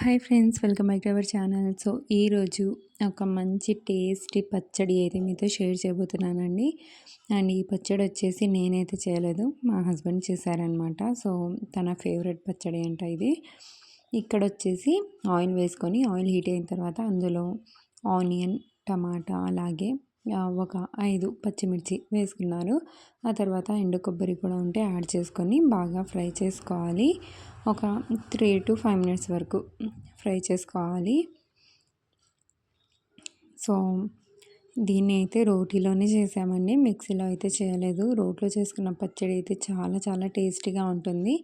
Hi friends welcome back to our channel. So ఈరోజు ఒక మంచి టేస్టీ పచ్చడి అయితే మీతో షేర్ చేయబోతున్నానండి. అండ్ ఈ పచ్చడి వచ్చేసి నేనైతే చేయలేదు మా హస్బెండ్ చేశారనమాట సో తన ఫేవరెట్ పచ్చడి అంట ఇది. ఇక్కడ వచ్చేసి ఆయిల్ వేసుకొని ఆయిల్ హీట్ అయిన తర్వాత అందులో ఆనియన్ టమాటా అలాగే ఒక ఐదు పచ్చిమిర్చి వేసుకున్నారు. ఆ తర్వాత ఎండు కొబ్బరి కూడా ఉంటే యాడ్ చేసుకొని బాగా ఫ్రై చేసుకోవాలి. ఒక త్రీ టు ఫైవ్ మినిట్స్ వరకు ఫ్రై చేసుకోవాలి. సో దీన్ని అయితే రోటీలోనే చేసామండి. మిక్సీలో అయితే చేయలేదు. రోట్లో చేసుకున్న పచ్చడి అయితే చాలా చాలా టేస్టీగా ఉంటుంది.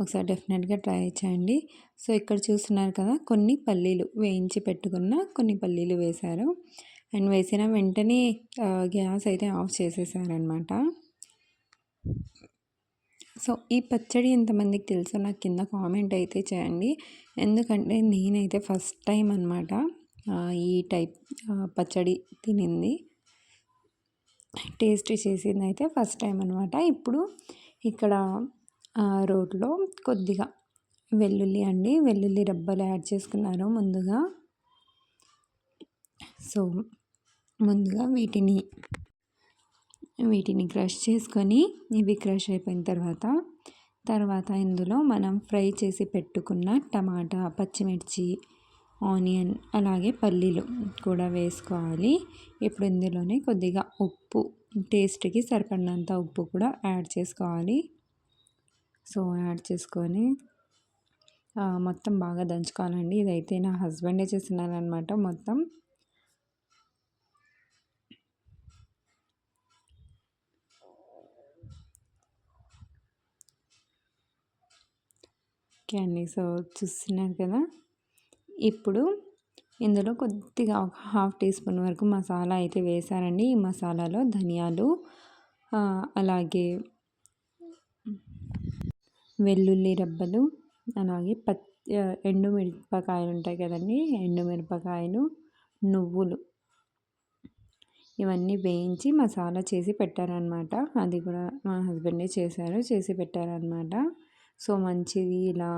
ఒకసారి డెఫినెట్గా ట్రై చేయండి. సో ఇక్కడ చూస్తున్నారు కదా కొన్ని పల్లీలు వేయించి పెట్టుకున్న కొన్ని పల్లీలు వేశారు. అండ్ వేసిన వెంటనే గ్యాస్ అయితే ఆఫ్ చేసేసారనమాట సో ఈ పచ్చడి ఎంతమందికి తెలుసో నాకు కింద కామెంట్ అయితే చేయండి. ఎందుకంటే నేనైతే ఫస్ట్ టైం అనమాట ఈ టైప్ పచ్చడి తినింది. టేస్ట్ చేసింది అయితే ఫస్ట్ టైం అనమాట ఇప్పుడు ఇక్కడ రోడ్లో కొద్దిగా వెల్లుల్లి అండి. వెల్లుల్లి రబ్బలు యాడ్ చేసుకున్నారు ముందుగా. సో ముందుగా వీటిని వీటిని క్రష్ చేసుకొని ఇవి క్రష్ అయిపోయిన తర్వాత తర్వాత ఇందులో మనం ఫ్రై చేసి పెట్టుకున్న టమాటా పచ్చిమిర్చి ఆనియన్ అలాగే పల్లీలు కూడా వేసుకోవాలి. ఇప్పుడు ఇందులోనే కొద్దిగా ఉప్పు టేస్ట్కి సరిపడినంత ఉప్పు కూడా యాడ్ చేసుకోవాలి. సో యాడ్ చేసుకొని మొత్తం బాగా దంచుకోవాలండి. ఇదైతే నా హస్బెండే చేస్తున్నారనమాట మొత్తం. ఓకే అండి. సో చూస్తున్నారు కదా! ఇప్పుడు ఇందులో కొద్దిగా ఒక హాఫ్ టీ స్పూన్ వరకు మసాలా అయితే వేసారండి ఈ మసాలాలో ధనియాలు అలాగే వెల్లుల్లి రబ్బలు అలాగే పత్ ఎండు మిరపకాయలు ఉంటాయి కదండి. ఎండు మిరపకాయలు నువ్వులు ఇవన్నీ వేయించి మసాలా చేసి పెట్టారనమాట అది కూడా మా హస్బెండే చేశారు. చేసి పెట్టారనమాట సో మంచిది ఇలా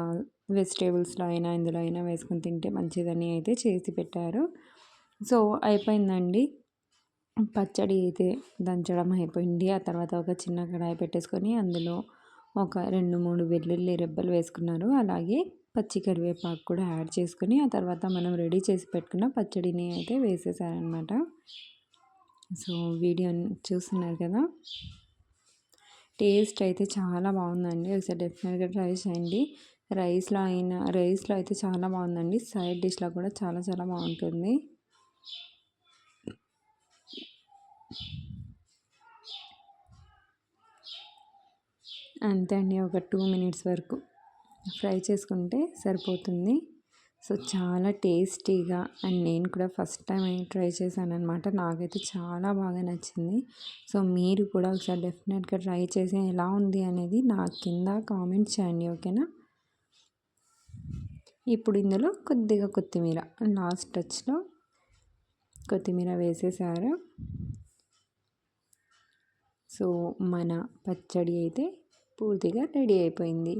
వెజిటేబుల్స్లో అయినా ఇందులో అయినా వేసుకొని తింటే మంచిదని అయితే చేసి పెట్టారు. సో అయిపోయిందండి. పచ్చడి అయితే దంచడం అయిపోయింది. ఆ తర్వాత ఒక చిన్న కడాయి పెట్టేసుకొని అందులో ఒక రెండు మూడు వెల్లుల్లి రెబ్బలు వేసుకున్నారు. అలాగే పచ్చి కరివేపాకు కూడా యాడ్ చేసుకొని ఆ తర్వాత మనం రెడీ చేసి పెట్టుకున్న పచ్చడిని అయితే వేసేసారనమాట సో వీడియో చూస్తున్నారు కదా? టేస్ట్ అయితే చాలా బాగుందండి. ఒకసారి డెఫినెట్గా ట్రై చేయండి. రైస్లో అయినా రైస్లో అయితే చాలా బాగుందండి. సైడ్ డిష్లో కూడా చాలా చాలా బాగుంటుంది. అంతే అండి. ఒక టూ మినిట్స్ వరకు ఫ్రై చేసుకుంటే సరిపోతుంది. సో చాలా టేస్టీగా అండ్ నేను కూడా ఫస్ట్ టైం ట్రై చేశాను అనమాట నాకైతే చాలా బాగా నచ్చింది. సో మీరు కూడా ఒకసారి డెఫినెట్గా ట్రై చేసి ఎలా ఉంది అనేది నా కింద కామెంట్ చేయండి ఓకేనా? ఇప్పుడు ఇందులో కొద్దిగా కొత్తిమీర. లాస్ట్ టచ్లో కొత్తిమీర వేసేసారు. సో మన పచ్చడి అయితే పూర్తిగా రెడీ అయిపోయింది.